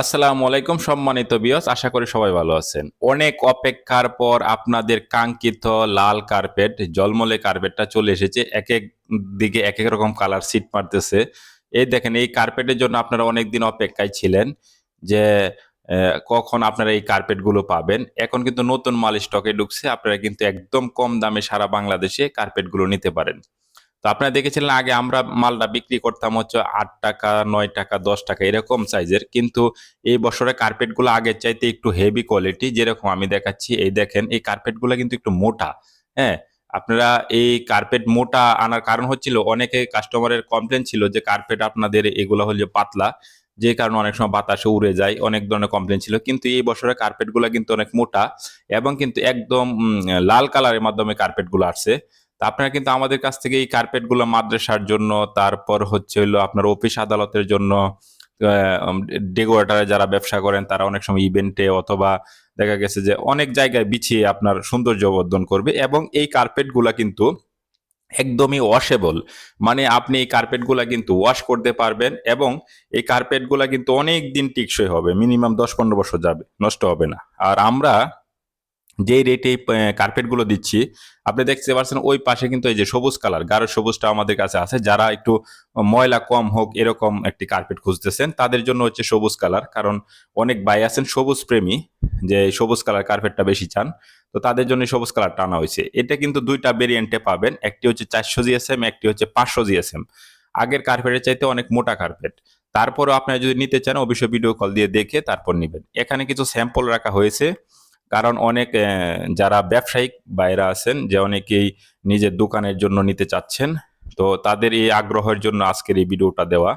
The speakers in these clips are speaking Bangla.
আসসালামু আলাইকুম, সম্মানিত বিয়স আশা করি সবাই ভালো আছেন। অনেক অপেক্ষার পর আপনাদের কাঙ্ক্ষিত লাল কার্পেট জলমলে কার্পেটটা চলে এসেছে। এক এক দিকে এক এক রকম কালার সিট মারতেছে। এই দেখেন, এই কার্পেটের জন্য আপনারা অনেক দিন অপেক্ষায় ছিলেন যে কখন আপনারা এই কার্পেটগুলো পাবেন। এখন কিন্তু নতুন মাল স্টকে ঢুকছে। আপনারা কিন্তু একদম কম দামে সারা বাংলাদেশে কার্পেটগুলো নিতে পারেন। তো আপনারা দেখেছিলেন আগে আমরা মালটা বিক্রি করতাম হচ্ছে আট টাকা, নয় টাকা, দশ টাকা এরকম সাইজের। কিন্তু এই বছরে কার্পেটগুলো আগের চাইতে একটু হেভি কোয়ালিটি যেরকম আমি দেখাচ্ছি। এই দেখেন, এই কার্পেটগুলো কিন্তু একটু মোটা হ্যাঁ? আপনারা এই কার্পেট মোটা আনার কারণ হচ্ছিল, অনেকে কাস্টমারের কমপ্লেন ছিল যে কার্পেট আপনাদের এগুলো হলো পাতলা, যে কারণে অনেক সময় বাতাসে উড়ে যায়, অনেক ধরনের কমপ্লেন ছিল। কিন্তু এই বছরে কার্পেটগুলো কিন্তু অনেক মোটা এবং কিন্তু একদম লাল কালারের মাধ্যমে কার্পেটগুলো আসছে। তা আপনারা কিন্তু আমাদের কাছ থেকে এই কার্পেটগুলো মাদ্রাসার জন্য, তারপর হচ্ছে হলো আপনার অফিস আদালতের জন্য ডেকোরেটারে যারা ব্যবসা করেন তারা অনেক সময় ইভেন্টে অথবা দেখা গেছে যে অনেক জায়গায় বিছিয়ে আপনার সৌন্দর্য বর্ধন করবে এবং এই কার্পেটগুলা কিন্তু একদমই ওয়াশেবল মানে আপনি এই কার্পেটগুলা কিন্তু ওয়াশ করতে পারবেন এবং এই কার্পেটগুলা কিন্তু অনেক দিন টিকসই হবে মিনিমাম দশ পনেরো বছর যাবে, নষ্ট হবে না। আর আমরা যেই রেটে কার্পেটগুলো দিচ্ছি, আপনি দেখতে পাচ্ছেন ওই পাশে কিন্তু এই যে সবুজ কালার গাঢ় সবুজটা আমাদের কাছে আছে। যারা একটু ময়লা কম হোক, এরকম একটি কার্পেট খুঁজতেছেন, তাদের জন্য হচ্ছে সবুজ কালার কারণ অনেক ভাই আছেন সবুজ প্রেমী, যে সবুজ কালার কার্পেটটা বেশি চান, তো তাদের জন্য সবুজ কালার টানা হয়েছে। এটা কিন্তু দুইটা ভেরিয়েন্টে পাবেন, একটি হচ্ছে চারশো জিএসএম, একটি হচ্ছে পাঁচশো জিএসএম। আগের কার্পেটের চাইতে অনেক মোটা কার্পেট তারপরও আপনারা যদি নিতে চান, অবশ্যই ভিডিও কল দিয়ে দেখে তারপর নেবেন। এখানে কিছু স্যাম্পল রাখা হয়েছে। কারণ অনেক যারা ব্যবসায়িক বাইরা আছেন যে অনেকেই নিজের দোকানের জন্য নিতে চাচ্ছেন, তো তাদের এই আগ্রহের জন্য আজকের এই ভিডিওটা দেওয়া।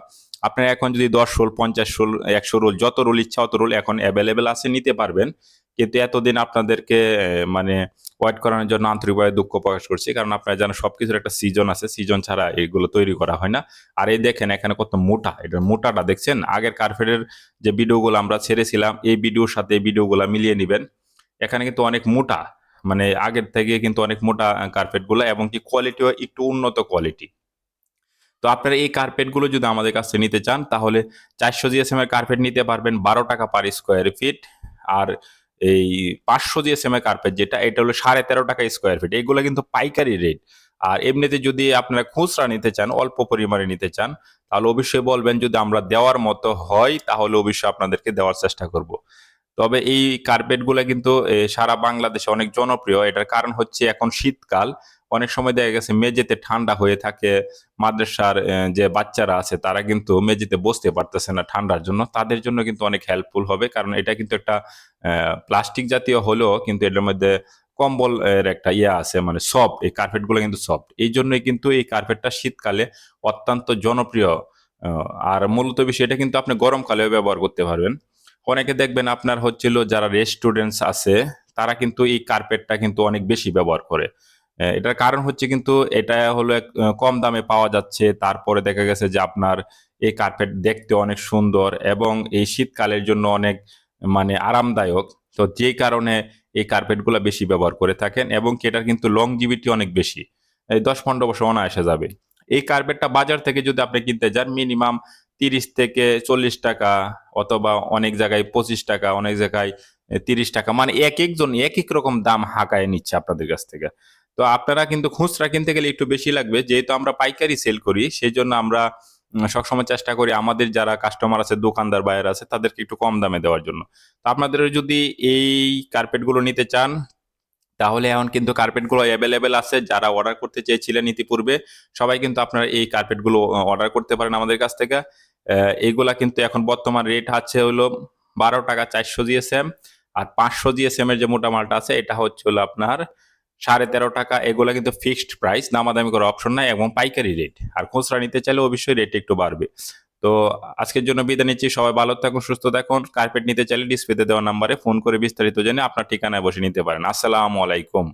আপনারা এখন যদি দশ রোল, পঞ্চাশ রোল, একশো রোল, যত রোল ইচ্ছা অত রোল এখন অ্যাভেলেবেল আছে, নিতে পারবেন। কিন্তু এতদিন আপনাদেরকে মানে ওয়েট করানোর জন্য আন্তরিকভাবে দুঃখ প্রকাশ করছি, কারণ আপনারা জানেন সব কিছুর একটা সিজন আছে সিজন ছাড়া এগুলো তৈরি করা হয় না। আর এই দেখেন এখানে কত মোটা এটার মোটাটা দেখছেন? আগের কার্পেটের যে ভিডিওগুলো আমরা ছেড়েছিলাম, এই ভিডিওর সাথে এই ভিডিওগুলো মিলিয়ে নেবেন। এখানে কিন্তু অনেক মোটা মানে আগের থেকে কিন্তু অনেক মোটা কার্পেটগুলো এবং কি কোয়ালিটিও একটু উন্নত কোয়ালিটি তো আপনারা এই কার্পেটগুলো যদি আমাদের কাছে নিতে চান, তাহলে চারশো জিএসএম এর কার্পেট নিতে পারবেন বারো টাকা পার স্কোয়ার ফিট আর এই পাঁচশো জিএসএম এর কার্পেট যেটা, এটা হলো সাড়ে তেরো টাকা স্কোয়ার ফিট এগুলো কিন্তু পাইকারি রেট আর এমনিতে যদি আপনারা খুচরা নিতে চান, অল্প পরিমাণে নিতে চান, তাহলে অবশ্যই বলবেন যদি আমরা দেওয়ার মতো হয়, তাহলে অবশ্যই আপনাদেরকে দেওয়ার চেষ্টা করব। তবে এই কার্পেটগুলো কিন্তু সারা বাংলাদেশে অনেক জনপ্রিয়। এটার কারণ হচ্ছে এখন শীতকাল। অনেক সময় দেখা গেছে মেঝেতে ঠান্ডা হয়ে থাকে, মাদ্রাসার যে বাচ্চারা আছে তারা কিন্তু মেঝেতে বসতে পারতেছে না ঠান্ডার জন্য। তাদের জন্য কিন্তু অনেক হেল্পফুল হবে, কারণ এটা কিন্তু একটা প্লাস্টিক জাতীয় হলেও কিন্তু এটার মধ্যে কম্বল এর একটা ইয়ে আছে মানে সফট এই কার্পেটগুলো কিন্তু সফট এই জন্যই কিন্তু এই কার্পেটটা শীতকালে অত্যন্ত জনপ্রিয় আর মূলত বিষয় এটা কিন্তু আপনি গরমকালেও ব্যবহার করতে পারবেন। অনেকে দেখবেন আপনার হচ্ছিল যারা রেস্টুডেন্টস আছে তারা কিন্তু এই কার্পেটটা কিন্তু অনেক বেশি ব্যবহার করে। এটার কারণ হচ্ছে কিন্তু এটা হলো এক, কম দামে পাওয়া যাচ্ছে। তারপরে দেখা গেছে যে আপনার এই কার্পেট দেখতে অনেক সুন্দর এবং এই শীতকালের জন্য অনেক মানে আরামদায়ক। তো যেই কারণে এই কার্পেটগুলো বেশি ব্যবহার করে থাকেন এবং এটার কিন্তু লং লংজিভিটি অনেক বেশি। এই দশ পনেরো বছর অনায়াসে যাবে। এই কার্পেটটা বাজার থেকে যদি আপনি কিনতে যান মিনিমাম তিরিশ থেকে চল্লিশ টাকা অথবা অনেক জায়গায় পঁচিশ টাকা, অনেক জায়গায় তিরিশ টাকা মানে এক একজন এক এক রকম দাম হাঁকায় নিচ্ছে আপনাদের কাছ থেকে। তো আপনারা কিন্তু খুচরা কিনতে গেলে একটু বেশি লাগবে, যেহেতু আমরা পাইকারি সেল করি সেই জন্য আমরা সবসময় চেষ্টা করি আমাদের যারা কাস্টমার আছে, দোকানদার বাইরে আছে, তাদেরকে একটু কম দামে দেওয়ার জন্য। তো আপনাদের যদি এই কার্পেটগুলো নিতে চান, তাহলে এখন কিন্তু কার্পেটগুলো অ্যাভেলেবেল আছে, যারা অর্ডার করতে চেয়েছিলেন ইতিপূর্বে, সবাই কিন্তু আপনারা এই কার্পেটগুলো অর্ডার করতে পারেন আমাদের কাছ থেকে। এইগুলা কিন্তু এখন বর্তমান রেট আছে হলো বারো টাকা চারশো জিএসএম। আর পাঁচশো জিএসএম এর যে মোটা মালটা আছে, এটা হচ্ছে হলো আপনার সাড়ে তেরো টাকা। এগুলা কিন্তু ফিক্সড প্রাইস দামাদামি করার অপশন নাই এবং পাইকারি রেট আর খুচরা নিতে চাইলে অবশ্যই রেট একটু বাড়বে। তো আজকের জন্য বিদায় নিচ্ছি, সবাই ভালো থাকুন, সুস্থ থাকুন। কার্পেট নিতে চাইলে ডিসপ্লেতে দেওয়া নাম্বারে ফোন করে বিস্তারিত জেনে আপনার ঠিকানায় বসে নিতে পারেন। আসসালামু আলাইকুম।